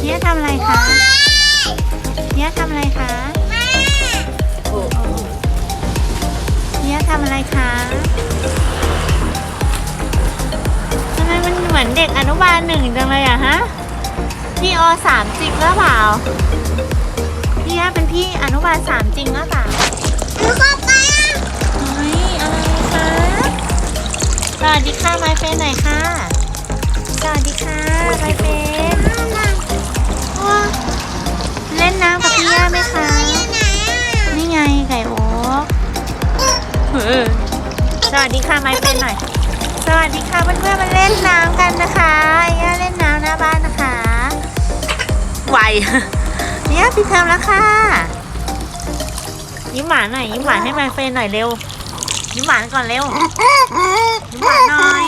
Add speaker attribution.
Speaker 1: เนี่ยทำอะไรคะเนี่ยทำอะไรคะเนี่ยทำอะไรคะทำไมมันเหมือนเด็กอนุบาลหนึ่งจังเลยอะฮะพี่อสามจริงหรือเปล่าพี่ย่าเป็นพี่อนุบาลสามจริงหรือเปล่าเฮ้ยอะไรคะสวัสดีค่ะไมเฟนหน่ สวัสดีค่ะไมเฟนหน่อย สวัสดีค่ะเพื่อนๆมาเล่นน้ำกันนะคะย่าเล่นน้ำหน้าบ้านนะคะไวเนี่ยพี่เทอมแล้วค่ะ ยิ้มหวานหน่อยยิ้มหวานให้ไมเฟนหน่อยเร็ว ยิ้มหวานก่อนเร็ว ยิ้มหวานหน่อย